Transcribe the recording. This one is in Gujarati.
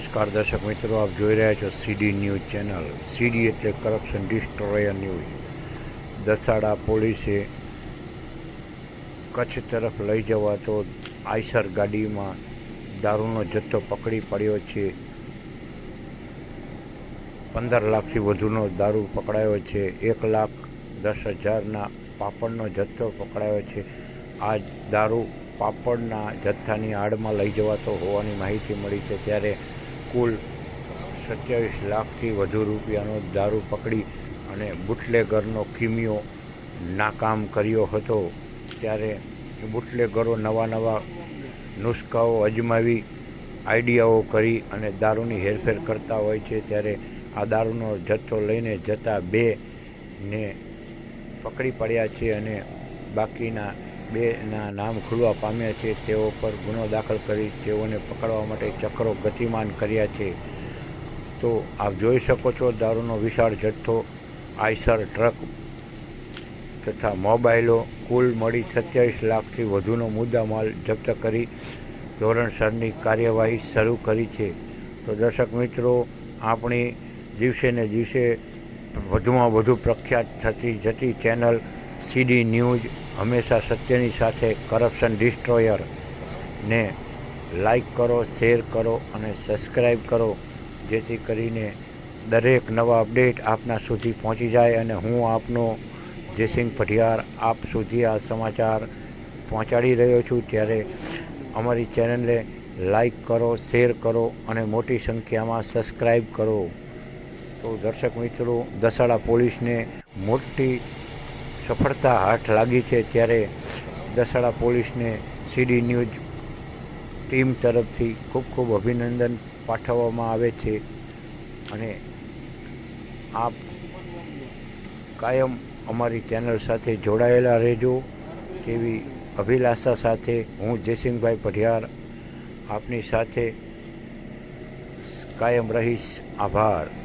નમસ્કાર દર્શક મિત્રો, આપ જોઈ રહ્યા છો સીડી ન્યૂઝ ચેનલ. સીડી એટલે કરપ્શન ડિસ્ટ્રોયર ન્યૂઝ. દસાડા પોલીસે કચ્છ તરફ લઈ જવાતો આઈસર ગાડીમાં દારૂનો જથ્થો પકડી પડ્યો છે. પંદર લાખથી વધુનો દારૂ પકડાયો છે. એક લાખ દસ હજારના પાપડનો જથ્થો પકડાયો છે. આ દારૂ પાપડના જથ્થાની આડમાં લઈ જવાતો હોવાની માહિતી મળી છે. ત્યારે કુલ સત્યાવીસ લાખથી વધુ રૂપિયાનો દારૂ પકડી અને બુટલેગરનો કિમિયો નાકામ કર્યો હતો. ત્યારે બુટલેગરો નવા નવા નુસ્ખાઓ અજમાવી, આઈડિયાઓ કરી અને દારૂની હેરફેર કરતા હોય છે. ત્યારે આ દારૂનો જથ્થો લઈને જતા બે ને પકડી પડ્યા છે અને બાકીના બેના નામ ખુલવા પામ્યા છે. તેઓ પર ગુનો દાખલ કરી તેઓને પકડવા માટે ચક્રો ગતિમાન કર્યા છે. તો આપ જોઈ શકો છો દારૂનો વિશાળ જથ્થો, આઈસર ટ્રક તથા મોબાઈલો, કુલ મળી સત્યાવીસ લાખથી વધુનો મુદ્દામાલ જપ્ત કરી ધોરણસરની કાર્યવાહી શરૂ કરી છે. તો દર્શક મિત્રો, આપણી દિવસે ને દિવસે વધુમાં વધુ પ્રખ્યાત થતી જતી ચેનલ સીડી ન્યૂઝ હંમેશા સત્યની સાથે કરપ્શન ડિસ્ટ્રોયરને લાઈક કરો, શેર કરો અને સબસ્ક્રાઈબ કરો, જેથી કરીને દરેક નવા અપડેટ આપના સુધી પહોંચી જાય અને હું આપનો જયસિંહ પઢિયાર આપ સુધી આ સમાચાર પહોંચાડી રહ્યો છું. ત્યારે અમારી ચેનલને લાઈક કરો, શેર કરો અને મોટી સંખ્યામાં સબસ્ક્રાઈબ કરો. તો દર્શક મિત્રો, દસાડા પોલીસને મોટી સફળતા હાથ લાગી છે ત્યારે દસાડા પોલીસને સીડી ન્યૂઝ ટીમ તરફથી ખૂબ ખૂબ અભિનંદન પાઠવવામાં આવે છે અને આપ કાયમ અમારી ચેનલ સાથે જોડાયેલા રહેજો તેવી અભિલાષા સાથે હું જયસિંહભાઈ પઢિયાર આપની સાથે કાયમ રહીશ. આભાર.